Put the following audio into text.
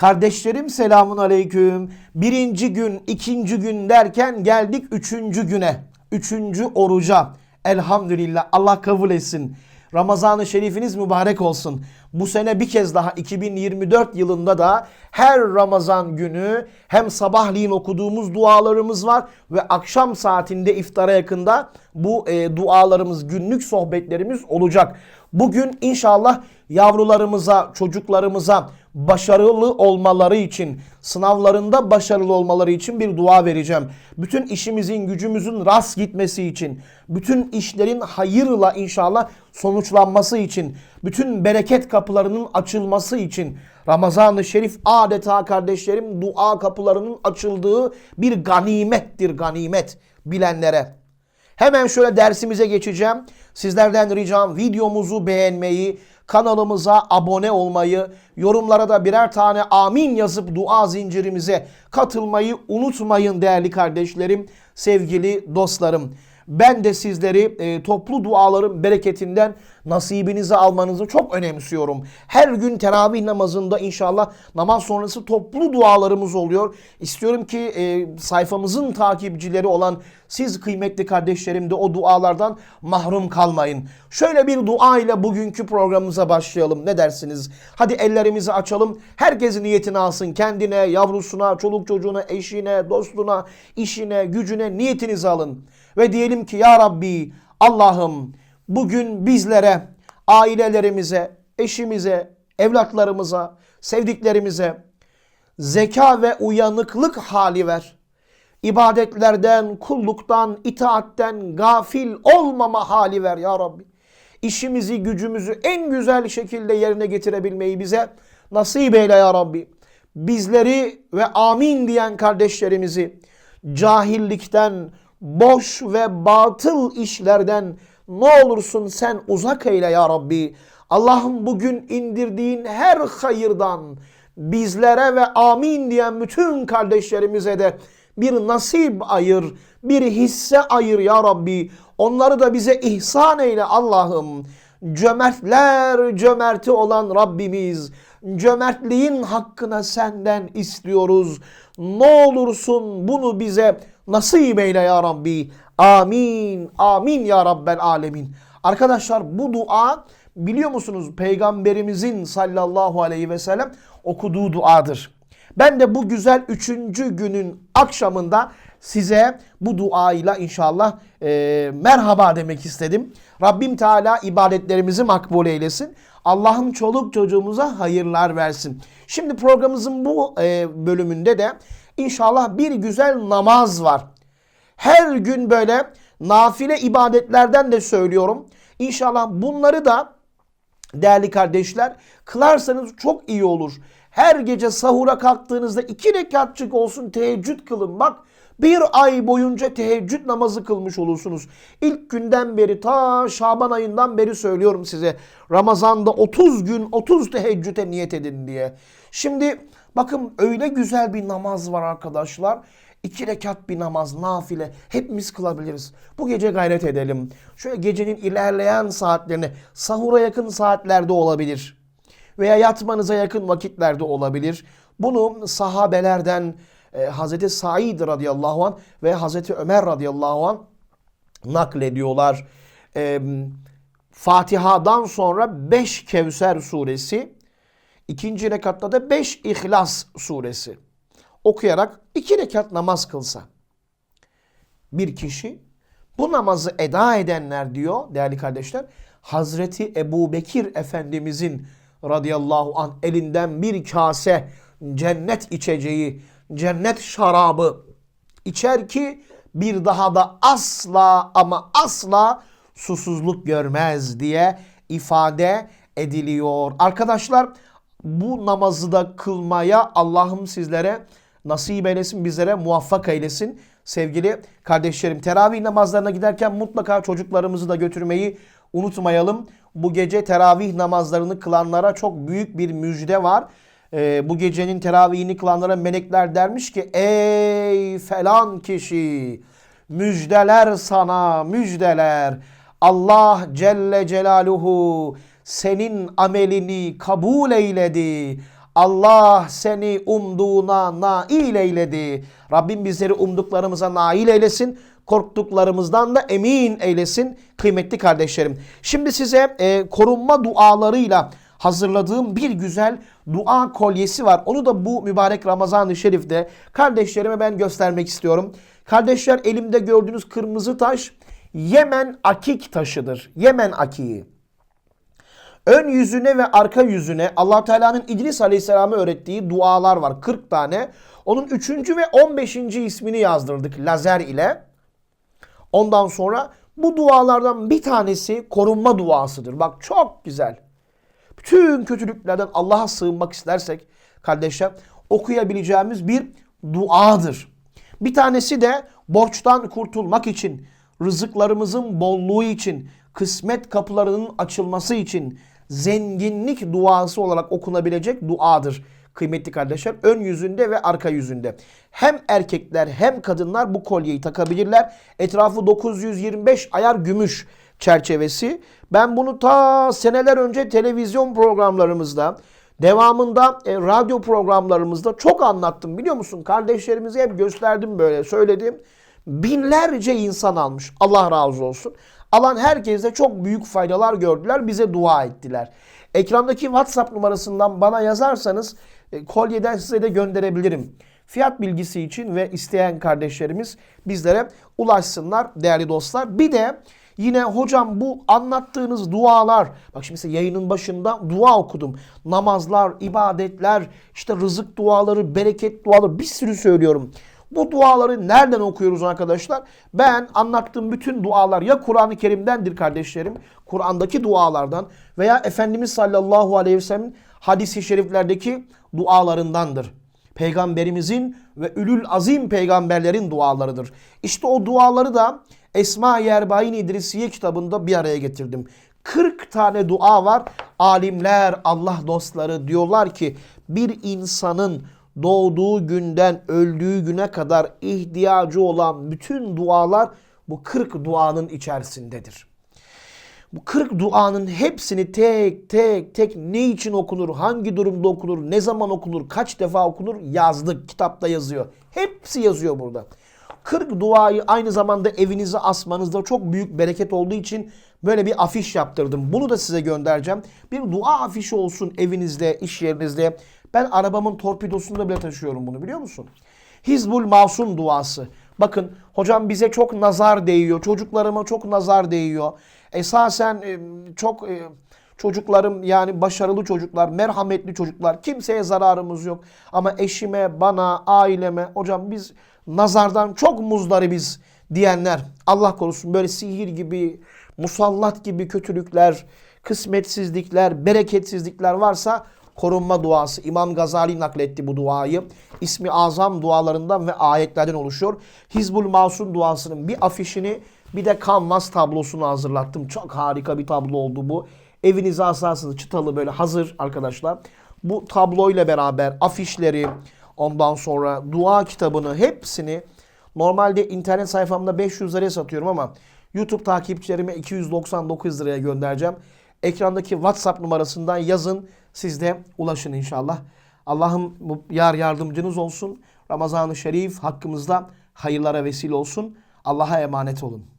Kardeşlerim selamun aleyküm. Birinci gün, ikinci gün derken geldik üçüncü güne. Üçüncü oruca. Elhamdülillah Allah kabul etsin. Ramazan-ı Şerifiniz mübarek olsun. Bu sene bir kez daha 2024 yılında da her Ramazan günü hem sabahleyin okuduğumuz dualarımız var ve akşam saatinde iftara yakında bu e, dualarımız, günlük sohbetlerimiz olacak. Bugün inşallah yavrularımıza, çocuklarımıza başarılı olmaları için, sınavlarında başarılı olmaları için bir dua vereceğim. Bütün işimizin, gücümüzün rast gitmesi için, bütün işlerin hayırla inşallah sonuçlanması için, bütün bereket kapılarının açılması için, Ramazan-ı Şerif adeta kardeşlerim dua kapılarının açıldığı bir ganimettir, ganimet bilenlere. Hemen şöyle dersimize geçeceğim. Sizlerden ricam videomuzu beğenmeyi, kanalımıza abone olmayı, yorumlara da birer tane amin yazıp dua zincirimize katılmayı unutmayın değerli kardeşlerim, sevgili dostlarım. Ben de sizleri e, toplu duaların bereketinden nasibinizi almanızı çok önemsiyorum. Her gün teravih namazında inşallah namaz sonrası toplu dualarımız oluyor. İstiyorum ki e, sayfamızın takipçileri olan siz kıymetli kardeşlerim de o dualardan mahrum kalmayın. Şöyle bir dua ile bugünkü programımıza başlayalım. Ne dersiniz? Hadi ellerimizi açalım. Herkes niyetini alsın. Kendine, yavrusuna, çoluk çocuğuna, eşine, dostuna, işine, gücüne niyetinizi alın. Ve diyelim ki ya Rabbi Allah'ım bugün bizlere, ailelerimize, eşimize, evlatlarımıza, sevdiklerimize zeka ve uyanıklık hali ver. İbadetlerden, kulluktan, itaatten gafil olmama hali ver ya Rabbi. İşimizi, gücümüzü en güzel şekilde yerine getirebilmeyi bize nasip eyle ya Rabbi. Bizleri ve amin diyen kardeşlerimizi cahillikten, boş ve batıl işlerden ne olursun sen uzak eyle ya Rabbi. Allah'ım bugün indirdiğin her hayırdan bizlere ve amin diyen bütün kardeşlerimize de bir nasip ayır, bir hisse ayır ya Rabbi. Onları da bize ihsan eyle Allah'ım. Cömertler cömerti olan Rabbimiz. Cömertliğin hakkına senden istiyoruz. Ne olursun bunu bize nasip eyle ya Rabbi. Amin. Amin ya Rabbel alemin. Arkadaşlar bu dua biliyor musunuz peygamberimizin sallallahu aleyhi ve sellem okuduğu duadır. Ben de bu güzel üçüncü günün akşamında size bu duayla inşallah e, merhaba demek istedim. Rabbim Teala ibadetlerimizi makbul eylesin. Allah'ım çoluk çocuğumuza hayırlar versin. Şimdi programımızın bu e, bölümünde de inşallah bir güzel namaz var. Her gün böyle nafile ibadetlerden de söylüyorum. İnşallah bunları da değerli kardeşler kılarsanız çok iyi olur. Her gece sahura kalktığınızda iki rekatçık olsun teheccüd kılın. Bak bir ay boyunca teheccüd namazı kılmış olursunuz. İlk günden beri ta Şaban ayından beri söylüyorum size. Ramazanda 30 gün 30 teheccüde niyet edin diye. Şimdi bakın öyle güzel bir namaz var arkadaşlar. İki rekat bir namaz, nafile hepimiz kılabiliriz. Bu gece gayret edelim. Şöyle gecenin ilerleyen saatlerine, sahura yakın saatlerde olabilir. Veya yatmanıza yakın vakitlerde olabilir. Bunu sahabelerden e, Hazreti Said radıyallahu anh ve Hazreti Ömer radıyallahu anh naklediyorlar. E, Fatiha'dan sonra 5 Kevser suresi, ikinci rekatta da 5 İhlas suresi okuyarak iki rekat namaz kılsa bir kişi bu namazı eda edenler diyor değerli kardeşler Hazreti Ebu Bekir Efendimizin radıyallahu an elinden bir kase cennet içeceği, cennet şarabı içer ki bir daha da asla ama asla susuzluk görmez diye ifade ediliyor. Arkadaşlar bu namazı da kılmaya Allah'ım sizlere nasip eylesin, bizlere muvaffak eylesin. Sevgili kardeşlerim teravih namazlarına giderken mutlaka çocuklarımızı da götürmeyi unutmayalım. Bu gece teravih namazlarını kılanlara çok büyük bir müjde var. Ee, bu gecenin teravihini kılanlara melekler dermiş ki ey falan kişi müjdeler sana müjdeler. Allah Celle Celaluhu senin amelini kabul eyledi. Allah seni umduğuna nail eyledi. Rabbim bizleri umduklarımıza nail eylesin. Korktuklarımızdan da emin eylesin kıymetli kardeşlerim. Şimdi size e, korunma dualarıyla hazırladığım bir güzel dua kolyesi var. Onu da bu mübarek Ramazan-ı Şerif'te kardeşlerime ben göstermek istiyorum. Kardeşler elimde gördüğünüz kırmızı taş Yemen akik taşıdır. Yemen akiği. Ön yüzüne ve arka yüzüne allah Teala'nın İdris Aleyhisselam'a öğrettiği dualar var. 40 tane. Onun 3. ve 15. ismini yazdırdık lazer ile. Ondan sonra bu dualardan bir tanesi korunma duasıdır. Bak çok güzel. Bütün kötülüklerden Allah'a sığınmak istersek kardeşler okuyabileceğimiz bir duadır. Bir tanesi de borçtan kurtulmak için, rızıklarımızın bolluğu için, kısmet kapılarının açılması için zenginlik duası olarak okunabilecek duadır. Kıymetli kardeşler ön yüzünde ve arka yüzünde. Hem erkekler hem kadınlar bu kolyeyi takabilirler. Etrafı 925 ayar gümüş çerçevesi. Ben bunu ta seneler önce televizyon programlarımızda, devamında e, radyo programlarımızda çok anlattım biliyor musun? Kardeşlerimize hep gösterdim böyle söyledim. Binlerce insan almış. Allah razı olsun. Alan herkes de çok büyük faydalar gördüler. Bize dua ettiler. Ekrandaki WhatsApp numarasından bana yazarsanız e, kolyeden size de gönderebilirim. Fiyat bilgisi için ve isteyen kardeşlerimiz bizlere ulaşsınlar değerli dostlar. Bir de Yine hocam bu anlattığınız dualar, bak şimdi mesela yayının başında dua okudum. Namazlar, ibadetler, işte rızık duaları, bereket duaları bir sürü söylüyorum. Bu duaları nereden okuyoruz arkadaşlar? Ben anlattığım bütün dualar ya Kur'an-ı Kerim'dendir kardeşlerim. Kur'an'daki dualardan veya Efendimiz sallallahu aleyhi ve sellem'in hadisi şeriflerdeki dualarındandır. Peygamberimizin ve ülül azim peygamberlerin dualarıdır. İşte o duaları da Esma-i Erbain İdrisiye kitabında bir araya getirdim. 40 tane dua var. Alimler, Allah dostları diyorlar ki bir insanın doğduğu günden öldüğü güne kadar ihtiyacı olan bütün dualar bu 40 duanın içerisindedir. Bu 40 duanın hepsini tek tek tek ne için okunur, hangi durumda okunur, ne zaman okunur, kaç defa okunur yazdık. Kitapta yazıyor. Hepsi yazıyor burada. 40 duayı aynı zamanda evinize asmanızda çok büyük bereket olduğu için böyle bir afiş yaptırdım. Bunu da size göndereceğim. Bir dua afişi olsun evinizde, iş yerinizde. Ben arabamın torpidosunda bile taşıyorum bunu biliyor musun? Hizbul Masum duası. Bakın hocam bize çok nazar değiyor. Çocuklarıma çok nazar değiyor. Esasen e, çok e, çocuklarım yani başarılı çocuklar, merhametli çocuklar. Kimseye zararımız yok. Ama eşime, bana, aileme hocam biz nazardan çok muzdaribiz diyenler Allah korusun böyle sihir gibi, musallat gibi kötülükler, kısmetsizlikler, bereketsizlikler varsa korunma duası. İmam Gazali nakletti bu duayı. İsmi azam dualarından ve ayetlerden oluşuyor. Hizbul Masum duasının bir afişini bir de kanvas tablosunu hazırlattım. Çok harika bir tablo oldu bu. Evinize asarsınız çıtalı böyle hazır arkadaşlar. Bu tabloyla beraber afişleri, ondan sonra dua kitabını hepsini normalde internet sayfamda 500 liraya satıyorum ama YouTube takipçilerime 299 liraya göndereceğim. Ekrandaki WhatsApp numarasından yazın. Siz de ulaşın inşallah. Allah'ım yar yardımcınız olsun. Ramazan-ı Şerif hakkımızda hayırlara vesile olsun. Allah'a emanet olun.